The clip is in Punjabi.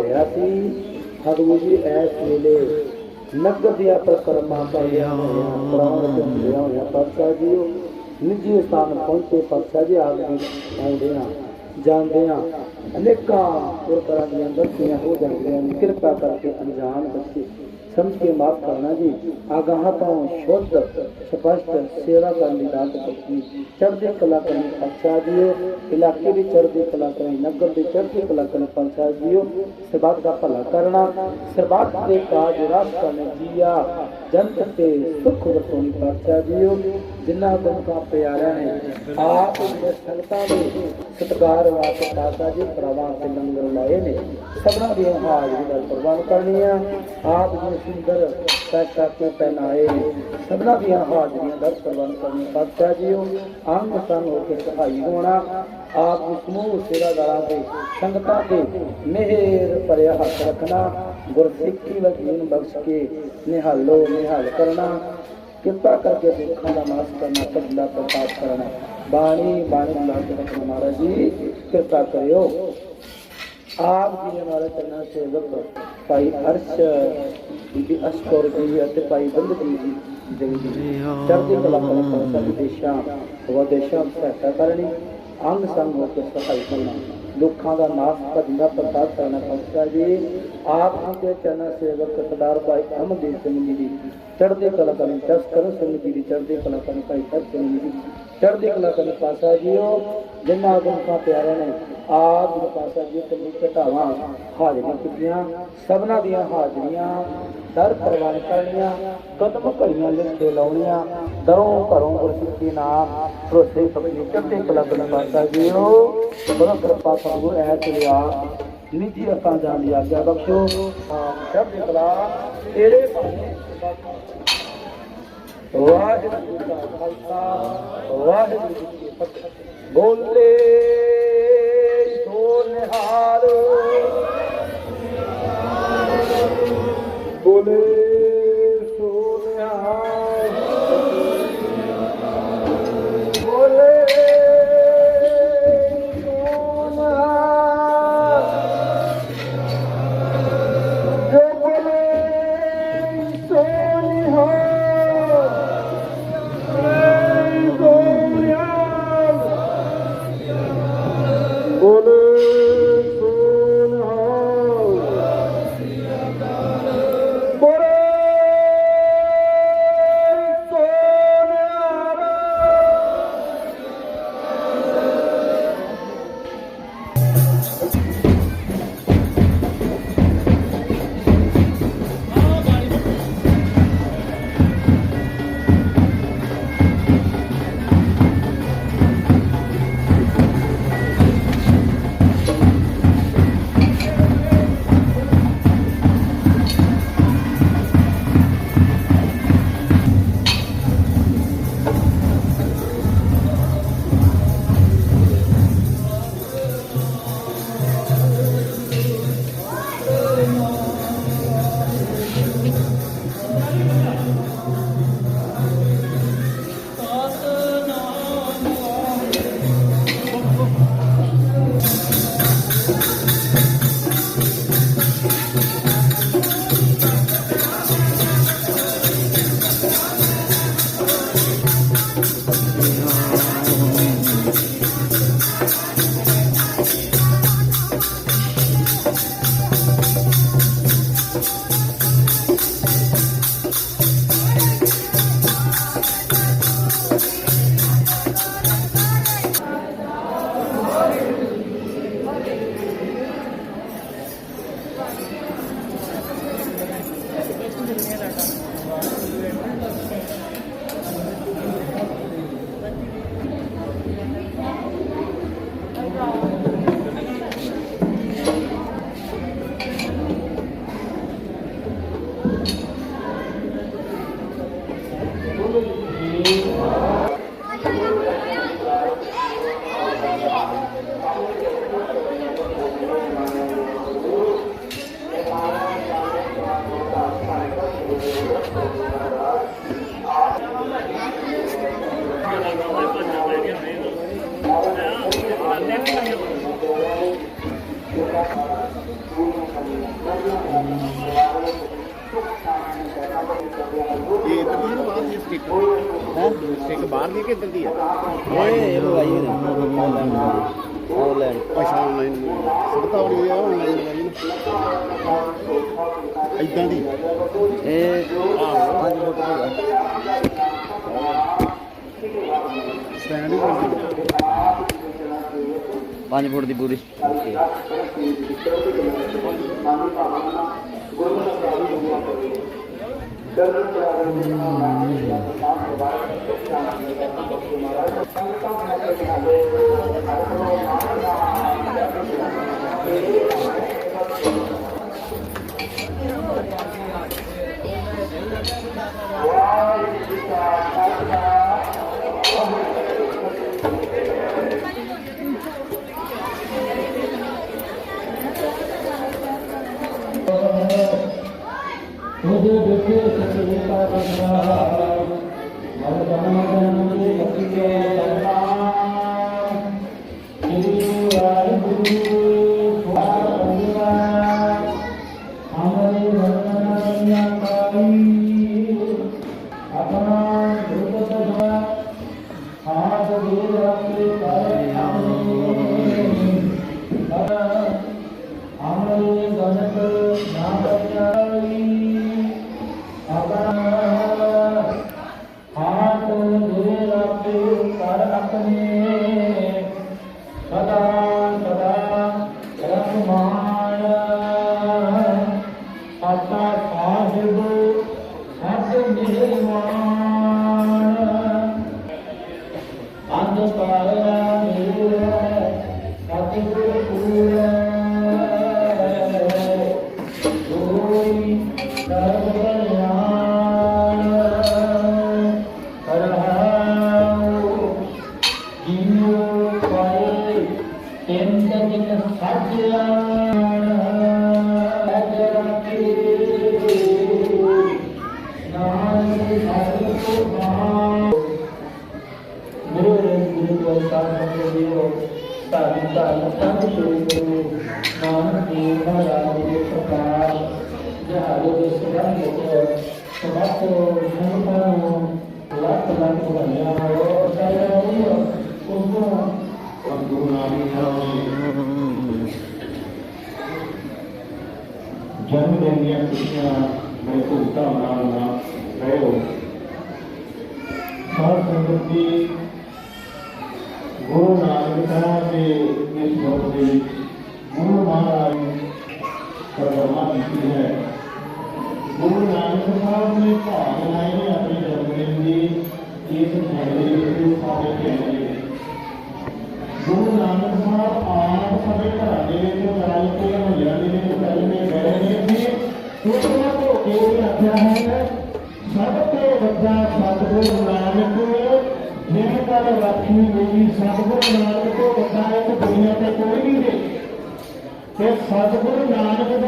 ਹੋਇਆ ਸੀ। ਸਤਿਗੁਰੂ ਜੀ, ਇਸ ਵੇਲੇ ਨਗਰ ਦੀਆਂ ਪ੍ਰਕਰਮਾਂ ਪਾਈਆਂ ਹੋਈਆਂ ਪ੍ਰਾਣ ਵਿੱਚ ਹੁੰਦਿਆਂ ਪਾਤਸ਼ਾਹ ਜੀ ਉਹ ਨਿੱਜੀ ਸਥਾਨ ਪਹੁੰਚੇ ਪਾਤਸ਼ਾਹ ਜੀ ਆਪ ਜੀ ਆਉਂਦੇ ਆ ਜਾਂਦੇ ਆ ਅਨੇਕਾਂ ਪ੍ਰਕਾਰਾਂ ਦੀਆਂ ਗਲਤੀਆਂ ਹੋ ਜਾਂਦੀਆਂ ਨੇ। ਕਿਰਪਾ ਕਰਕੇ ਅਣਜਾਣ ਬੱਚੇ, ਸਮਝ ਕੇ ਮਾਫ ਕਰਨਾ ਜੀ। ਆਗਾਹ ਤੋਂ ਸ਼ੁੱਧ, ਸਪਸ਼ਟ ਸੇਵਾ ਕਰਨ ਦੀ ਦਾਤ ਬਖਸ਼ੀ। ਚੜ੍ਹਦੀ ਕਲਾ ਕਰਨ ਪਾਤਸ਼ਾਹ ਜੀਓ। ਇਲਾਕੇ ਦੀ ਚੜ੍ਹਦੀ ਕਲਾ ਕਰਨ ਨਗਰ ਦੀ ਚੜ੍ਹਦੀ ਕਲਾ ਕਰਨ ਪਾਤਸ਼ਾਹ ਜੀਓ। ਸਰਬੱਤ ਦਾ ਭਲਾ ਕਰਨਾ, ਸਰਬੱਤ ਦੇ ਕਾਜ ਰਸ ਕਰਨ ਜੀਆ। ਜਨਤ ਤੇ ਸੁਖ ਵਰਤੋਣੀ ਪਾਤਸ਼ਾਹ ਜੀਓ। ਜਿਨ੍ਹਾਂ ਦੁੱਖਾਂ ਪਿਆਰਿਆਂ ਨੇ, ਆਪ ਦੇ ਸੰਗਤਾਂ ਦੇ ਸਤਿਕਾਰ ਵਾਸਤੇ ਪਾਤਸ਼ਾਹ ਜੀ ਪ੍ਰਵਾਨ ਤੇ ਲੰਗਰ ਲਾਏ ਨੇ। ਸਭਨਾਂ ਦੀ ਹਾਜ਼ਰੀ ਦਾ ਪ੍ਰਵਾਨ ਕਰਨੀ ਆ। ਆਪ ਜੀ ਸੁੰਦਰ ਪੈਸਾ ਕੇ ਪਹਿਨਾਏ। ਸਭਨਾਂ ਦੀਆਂ ਹਾਜ਼ਰੀਆਂ ਦਾ ਪ੍ਰਬੰਧ ਕਰਨੀ ਪਾਤਸ਼ਾਹ ਜੀਓ, ਅੰਗ ਸੰਗ ਹੋ ਕੇ ਸਹਾਈ ਹੋਣਾ। ਆਪ ਦੀ ਸਮੂਹ ਸੇਵਾਦਾਰਾਂ ਦੇ ਸੰਗਤਾਂ ਦੇ ਮਿਹਰ ਭਰਿਆ ਹੱਥ ਰੱਖਣਾ। ਗੁਰਸਿੱਖੀ ਵਜੀਨ ਬਖਸ਼ ਕੇ ਨਿਹਾਲੋ, ਨਿਹਾਲ ਕਰਨਾ। ਕਿਰਪਾ ਕਰਕੇ ਦੁੱਖਾਂ ਦਾ ਨਾਸ਼ ਕਰਨਾ ਸਬਦਾ ਪ੍ਰਤਾਪ ਕਰਨਾ। ਬਾਣੀ ਬਾਣੀ ਬੁਲਾ ਕੇ ਮਹਾਰਾਜ ਜੀ, ਕਿਰਪਾ ਕਰਿਓ। ਆਪ ਜੀ ਦੇ ਨਾਲ ਚਰਨਾਂ ਸੇਵਕ ਭਾਈ ਅਰਸ਼ ਬੀਬੀ ਅਸ਼ਕੌਰ ਜੀ ਅਤੇ ਭਾਈ ਬੰਦਕ ਜੀ ਚੜ੍ਹਦੀ ਕਲਾ ਕਲਾ ਕਲਾ ਦੇਸ਼ਾਂ ਵਿਦੇਸ਼ਾਂ ਸਹਾਇਤਾ ਕਰਨੀ ਅੰਗ ਸੰਗ ਹੋ ਕੇ ਸਹਾਈ ਕਰਨਾ। ਲੋਕਾਂ ਦਾ ਨਾਸ਼ ਕਰਨਾ ਪ੍ਰਤਾਪ ਕਰਨਾ ਪਹੁੰਚਾ ਜੀ। ਆਪ ਜੀ ਦੇ ਚਰਨਾਂ ਸੇਵਕ ਸਰਦਾਰ ਭਾਈ ਅਮਨਦੀਪ ਸਿੰਘ ਜੀ ਦੀ ਚੜ੍ਹਦੀ ਕਲਾ ਕਰਨ, ਜਸਕਰਨ ਸਿੰਘ ਜੀ ਦੀ ਚੜ੍ਹਦੀ ਕਲਾ ਕਰਨ, ਭਾਈ ਸਤ ਸਿੰਘ ਜੀ ਦੀ ਚੜ੍ਹਦੀ ਕਲਾ ਕਰਨ ਪਾਸਾ ਜੀਓ, ਜਿਨ੍ਹਾਂ ਗੁਰਮਖਾਂ ਪਿਆਰਿਆਂ ਨੇ ਆਪ ਜੀ ਪਾਸਾ ਜੀ ਤੇ ਘਟਾਵਾਂ ਹਾਜ਼ਰੀਆਂ ਕੀਤੀਆਂ। ਸਭਨਾਂ ਦੀਆਂ ਹਾਜ਼ਰੀਆਂ, ਦਰ ਪ੍ਰਵਾਨ ਕਰਨੀਆਂ, ਕਦਮ ਘੜੀਆਂ ਲਿਖੇ ਲਾਉਣੀਆਂ। ਦਰੋਂ ਘਰੋਂ ਗੁਰਸਿੱਖੀ ਨਾਮ ਭਰੋਸੇ ਸਭਨੀ ਚੜ੍ਹਦੀ ਕਲਾ ਕਰਨ ਪਾਸਾ ਜੀਓ। ਬੜਾ ਕਿਰਪਾ ਸਤਿਗੁਰ, ਐ ਚਲਿਆ। ਨਿੱਜੀ ਅਸਾਂ ਜਾਣ ਦੀ ਆਗਿਆ ਬਖਸ਼ੋ। ਚੜ੍ਹਦੀ ਕਲਾ, ਤੇਰੇ ਭਾਣੇ ਵਾਹਿਗੁਰੂ ਜੀ ਕਾ ਖਾਲਸਾ, ਵਾਹਿਗੁਰੂ ਜੀ ਕੀ ਫਤਿਹ। ਬੋਲੇ ਕਰ ਲੈਣਗੇ ਇਹ ਤਬੀਰ ਬਾਹਰ ਦੀ ਸਟਿਕ ਹੈ? ਸਟਿਕ ਬਾਹਰ ਦੀ ਕਿੱਧਰ ਦੀ ਹੈ ਓਏ ਇਹ ਲੋ ਆਈ ਹੋਈ ਉਹ ਲੈਣ ਪਛਾਣ ਆਨਲਾਈਨ ਸੁਣਤਾ ਹੋਣੀ ਆ ਆਨਲਾਈਨ ਇਦਾਂ ਦੀ। ਇਹ ਆਹ। ਅੱਜ ਬੋਟ ਹੋ ਗਿਆ ਸਟੈਂਡ ਹੀ 5 ਫੁੱਟ ਦੀ ਪੂਰੀ ਓਕੇ ਉਹਦੇ ਦੇਖੇ ਸੱਚੇ ਗੁਰੂ ਕੋਈ ਸਾਧ ਸੰਗਤ ਧੰਨ ਧੰਨ ਸੰਤ ਸ੍ਰੀ ਗੁਰੂ ਨਾਨਕ ਦੇਵ ਮਹਾਰਾਜ ਦੇ ਪ੍ਰਕਾਸ਼ ਜਹਾਜ਼ ਦੇ ਸੰਬੰਧ ਵਿੱਚ ਸਮਸਤ ਸੰਗਤਾਂ ਨੂੰ ਲੱਖ ਲੱਖ ਗੁਰੂ ਨਾਨਕ ਸਾਹਿਬ ਦੇ ਇਸ ਮੁਲਕ ਦੇ ਵਿੱਚ ਗੁਰੂ ਮਹਾਰਾਜ ਪਰਮਾ ਕੀਤੀ ਹੈ। ਗੁਰੂ ਨਾਨਕ ਸਾਹਿਬ ਨੇ ਭਾਗ ਲਾਏ ਨੇ ਆਪਣੇ ਜਨਮ ਦਿਨ ਦੀ, ਇਸ ਮਹੀਨੇ ਵਿੱਚ ਸਾਡੇ ਖੇੜੇ ਗੁਰੂ ਨਾਨਕ ਸਾਹਿਬ ਆਪ ਸਾਡੇ ਘਰਾਂ ਦੇ ਵਿੱਚ ਚੱਲ ਕੇ ਮਹੱਲਿਆਂ ਦੇ ਵਿੱਚ ਚੱਲ ਗਏ ਨੇ। ਵੀ ਉਹਨਾਂ ਤੋਂ ਕੇ ਰੱਖਿਆ ਹੈ, ਸਭ ਤੋਂ ਵੱਡਾ ਸਤਿਗੁਰੂ ਨਾਨਕ ਜਿਸ ਦਾ ਸਤਿਗੁਰੂ ਨਾਨਕ ਤੋਂ ਵੱਡਾ ਇੱਕ ਦੁਨੀਆ ਤੇ ਕੋਈ ਨਹੀਂ ਹੈ ਤੇ ਸਤਿਗੁਰੂ ਨਾਨਕ